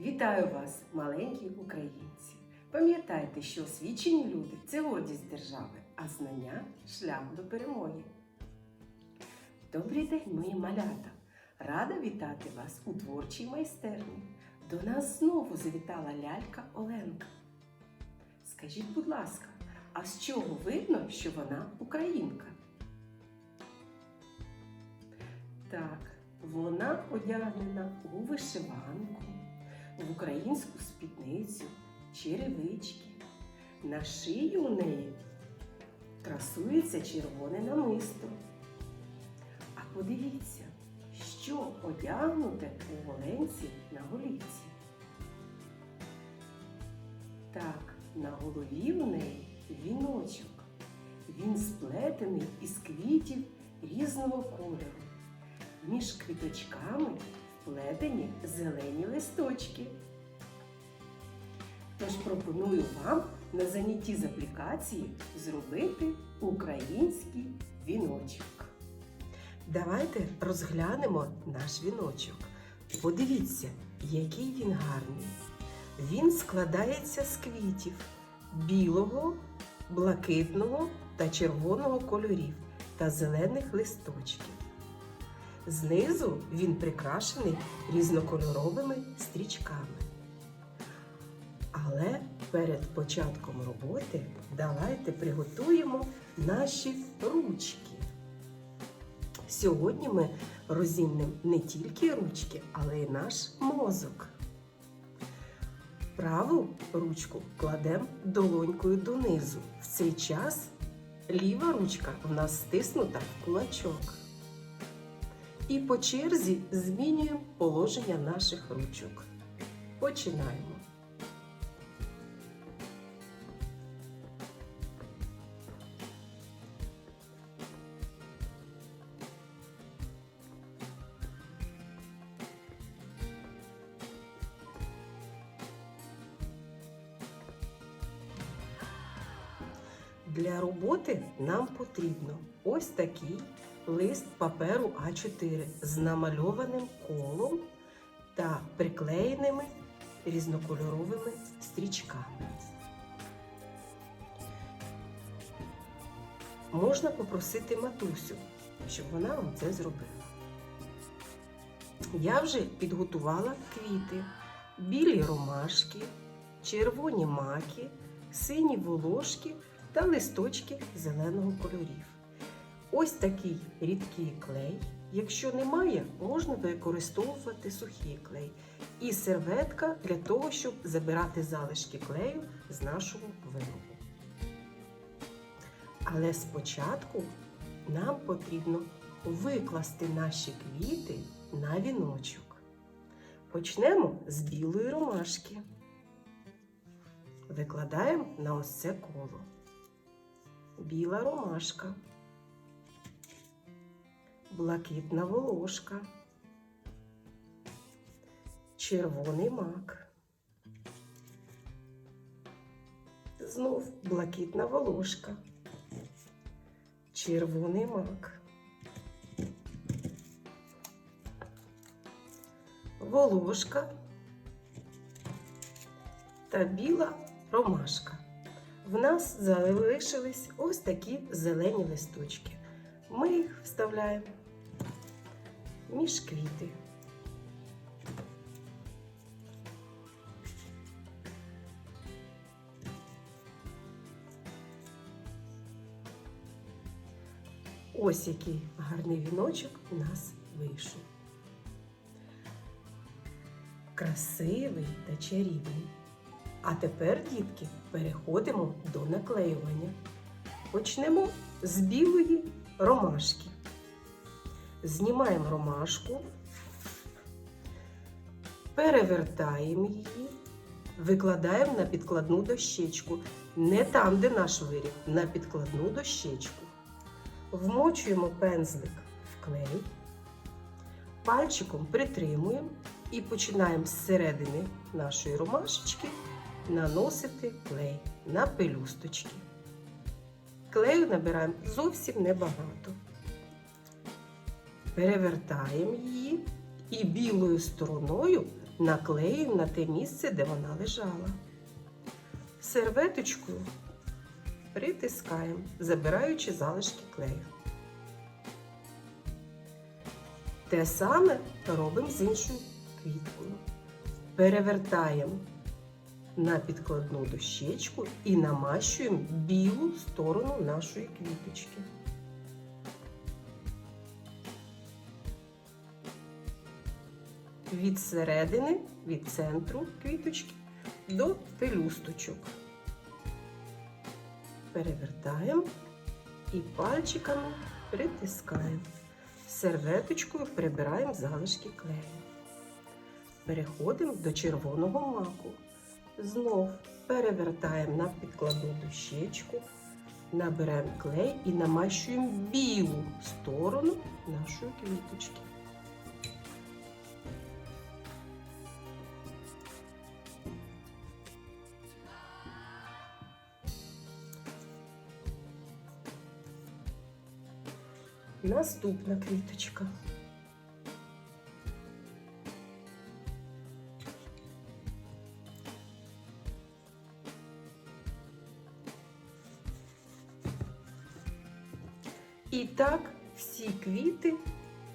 Вітаю вас, маленькі українці! Пам'ятайте, що освічені люди це гордість держави, а знання шлях до перемоги. Добрий день, мої малята! Рада вітати вас у творчій майстерні. До нас знову завітала лялька Оленка. Скажіть, будь ласка, а з чого видно, що вона українка? Так, вона одягнена у вишиванку, в українську спідницю, черевички. На шиї у неї красується червоне намисто. А подивіться, що одягнуте у Оленці на голівці. Так, на голові у неї віночок. Він сплетений із квітів різного кольору. Між квіточками вплетені зелені листочки. Тож пропоную вам на занятті з аплікації зробити український віночок. Давайте розглянемо наш віночок. Подивіться, який він гарний. Він складається з квітів білого, блакитного та червоного кольорів та зелених листочків. Знизу він прикрашений різнокольоровими стрічками. Але перед початком роботи давайте приготуємо наші ручки. Сьогодні ми розімнемо не тільки ручки, але й наш мозок. Праву ручку кладемо долонькою донизу. В цей час ліва ручка в нас стиснута в кулачок. І по черзі змінюємо положення наших ручок. Починаємо. Для роботи нам потрібно ось такий лист паперу А4 з намальованим колом та приклеєними різнокольоровими стрічками. Можна попросити матусю, щоб вона вам це зробила. Я вже підготувала квіти, білі ромашки, червоні маки, сині волошки та листочки зеленого кольорів. Ось такий рідкий клей. Якщо немає, можна використовувати сухий клей. І серветка для того, щоб забирати залишки клею з нашого виробу. Але спочатку нам потрібно викласти наші квіти на віночок. Почнемо з білої ромашки. Викладаємо на ось це коло. Біла ромашка блакитна волошка, червоний мак. Знов блакитна волошка, червоний мак. Волошка та біла ромашка. В нас залишились ось такі зелені листочки. Ми їх вставляємо між квіти. Ось який гарний віночок у нас вийшов. Красивий та чарівний. А тепер, дітки, переходимо до наклеювання. Почнемо з білої ромашки. Знімаємо ромашку, перевертаємо її, викладаємо на підкладну дощечку. Не там, де наш виріб, на підкладну дощечку. Вмочуємо пензлик в клей, пальчиком притримуємо і починаємо з середини нашої ромашечки наносити клей на пелюсточки. Клею набираємо зовсім небагато. Перевертаємо її і білою стороною наклеюємо на те місце, де вона лежала. Серветочкою притискаємо, забираючи залишки клею. Те саме робимо з іншою квіткою. Перевертаємо на підкладну дощечку і намащуємо білу сторону нашої квіточки. Від середини, від центру квіточки до пелюсточок. Перевертаємо і пальчиками притискаємо. Серветочкою прибираємо залишки клею. Переходимо до червоного маку. Знов перевертаємо на підкладну дощечку, набираємо клей і намащуємо білу сторону нашої квіточки. Наступна квіточка. І так всі квіти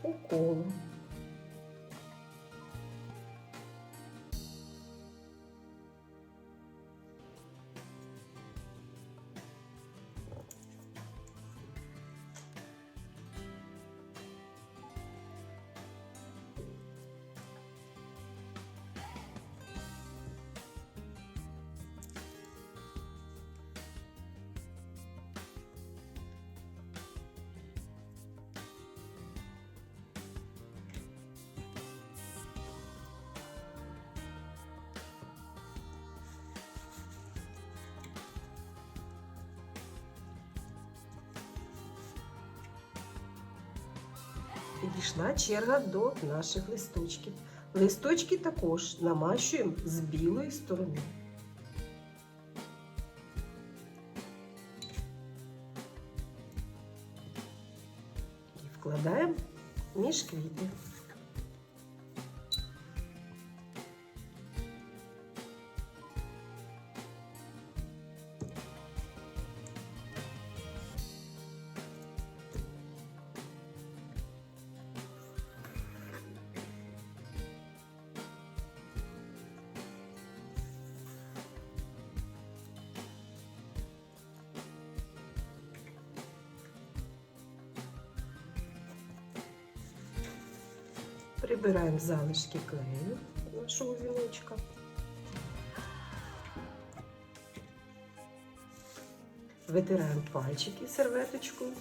по колу. Підійшла черга до наших листочків. Листочки також намащуємо з білої сторони. І вкладаємо між квіти. Прибираємо залишки клею нашого віночка. Витираємо пальчики серветочкою.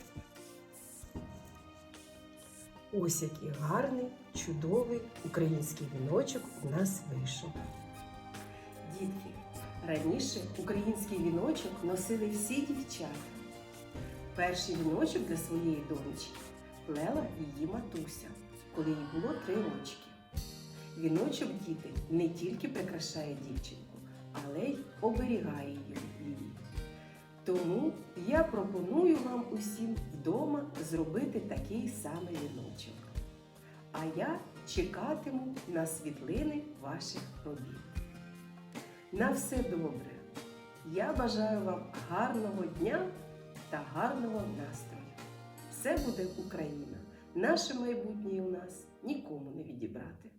Ось який гарний, чудовий український віночок у нас вийшов. Дітки, раніше український віночок носили всі дівчата. Перший віночок для своєї донечки плела її матуся коли їй було три рочки. Віночок діти не тільки прикрашає дівчинку, але й оберігає її. Тому я пропоную вам усім вдома зробити такий самий віночок. А я чекатиму на світлини ваших робіт. На все добре! Я бажаю вам гарного дня та гарного настрою. Все буде Україна! Наше майбутнє у нас нікому не відібрати.